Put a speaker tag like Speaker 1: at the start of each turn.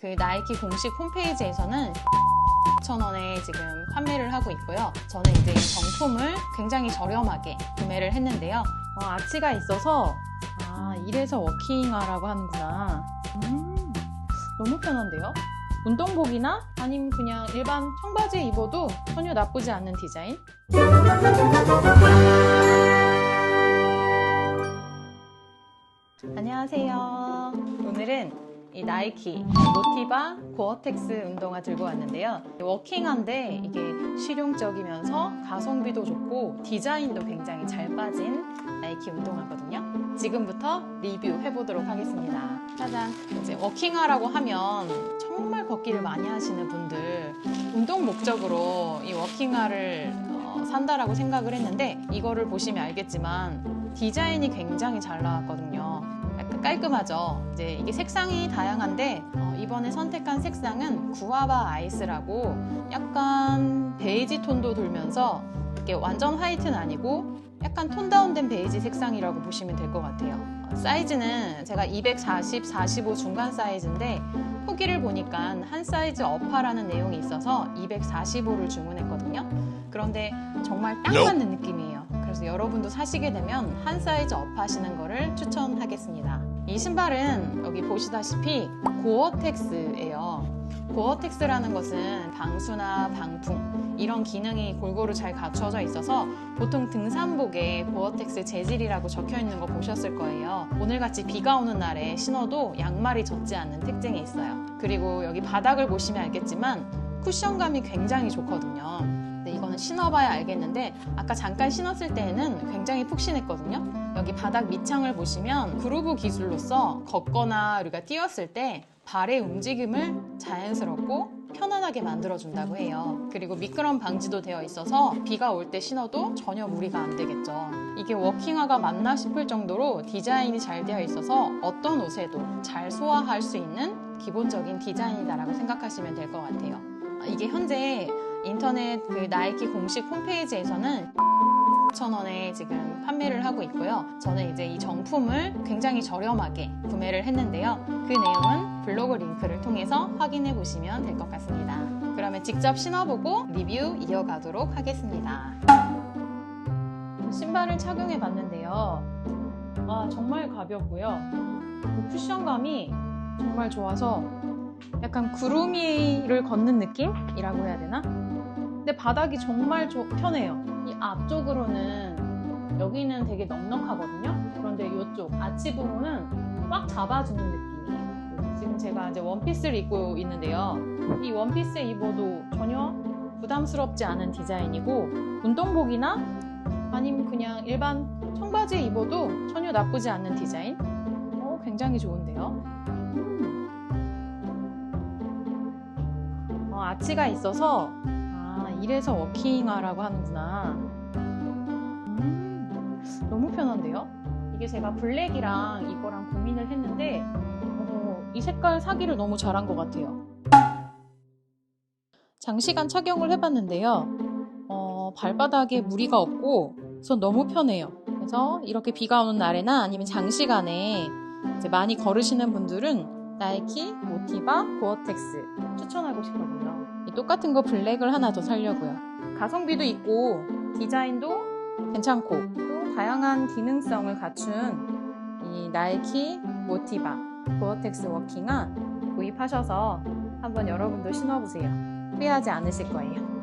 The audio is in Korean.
Speaker 1: 그 나이키 공식 홈페이지에서는 9,000원에 지금 판매를 하고 있고요. 저는 이제 이 정품을 굉장히 저렴하게 구매를 했는데요. 어, 아치가 있어서 아 이래서 워킹하라고 하는구나. 음, 너무 편한데요? 운동복이나 아니면 그냥 일반 청바지에 입어도 전혀 나쁘지 않은 디자인. 안녕하세요. 오늘은 이 나이키 모티바 고어텍스 운동화 들고 왔는데요. 워킹한데 이게 실용적이면서 가성비도 좋고 디자인도 굉장히 잘 빠진 나이키 운동화거든요. 지금부터 리뷰해 보도록 하겠습니다. 짜잔. 이제 워킹화라고 하면 정말 걷기를 많이 하시는 분들 운동 목적으로 이 워킹화를 어, 산다라고 생각을 했는데 이거를 보시면 알겠지만 디자인이 굉장히 잘 나왔거든요. 깔끔하죠. 이제 이게 색상이 다양한데 어, 이번에 선택한 색상은 구아바 아이스라고 약간 베이지 톤도 돌면서 이게 완전 화이트는 아니고 약간 톤 다운된 베이지 색상이라고 보시면 될 것 같아요. 어, 사이즈는 제가 240, 45 중간 사이즈인데 후기를 보니까 한 사이즈 업하라는 내용이 있어서 245를 주문했거든요. 그런데 정말 딱 맞는 느낌이에요. 그래서 여러분도 사시게 되면 한 사이즈 업 하시는 거를 추천하겠습니다. 이 신발은 여기 보시다시피 고어텍스예요. 고어텍스라는 것은 방수나 방풍 이런 기능이 골고루 잘 갖춰져 있어서 보통 등산복에 고어텍스 재질이라고 적혀 있는 거 보셨을 거예요. 오늘같이 비가 오는 날에 신어도 양말이 젖지 않는 특징이 있어요. 그리고 여기 바닥을 보시면 알겠지만 쿠션감이 굉장히 좋거든요. 이거는 신어봐야 알겠는데 아까 잠깐 신었을 때에는 굉장히 푹신했거든요. 여기 바닥 밑창을 보시면 그루브 기술로서 걷거나 우리가 뛰었을 때 발의 움직임을 자연스럽고 편안하게 만들어준다고 해요. 그리고 미끄럼 방지도 되어 있어서 비가 올 때 신어도 전혀 무리가 안 되겠죠. 이게 워킹화가 맞나 싶을 정도로 디자인이 잘 되어 있어서 어떤 옷에도 잘 소화할 수 있는 기본적인 디자인이다라고 생각하시면 될 것 같아요. 이게 현재 인터넷 그 나이키 공식 홈페이지에서는 9,000원에 지금 판매를 하고 있고요. 저는 이제 이 정품을 굉장히 저렴하게 구매를 했는데요. 그 내용은 블로그 링크를 통해서 확인해 보시면 될 것 같습니다. 그러면 직접 신어보고 리뷰 이어가도록 하겠습니다. 신발을 착용해 봤는데요. 아, 정말 가볍고요. 그 쿠션감이 정말 좋아서 약간 구름이를 걷는 느낌이라고 해야 되나? 근데 바닥이 정말 조- 편해요. 이 앞쪽으로는 여기는 되게 넉넉하거든요. 그런데 이쪽 아치 부분은 꽉 잡아주는 느낌이에요. 지금 제가 이제 원피스를 입고 있는데요. 이 원피스 입어도 전혀 부담스럽지 않은 디자인이고 운동복이나 아니면 그냥 일반 청바지에 입어도 전혀 나쁘지 않는 디자인. 어, 굉장히 좋은데요. 어, 아치가 있어서 아 이래서 워킹화라고 하는구나. 음, 너무 편한데요? 이게 제가 블랙이랑 이거랑 고민을 했는데 어, 이 색깔 사기를 너무 잘한 것 같아요. 장시간 착용을 해봤는데요. 어, 발바닥에 무리가 없고 그래서 너무 편해요. 그래서 이렇게 비가 오는 날에나 아니면 장시간에 많이 걸으시는 분들은 나이키, 모티바, 고어텍스 추천하고 싶거든요. 이 똑같은 거 블랙을 하나 더 살려고요. 가성비도 있고 디자인도 괜찮고 또 다양한 기능성을 갖춘 이 나이키, 모티바, 고어텍스 워킹화 구입하셔서 한번 여러분도 신어보세요. 후회하지 않으실 거예요.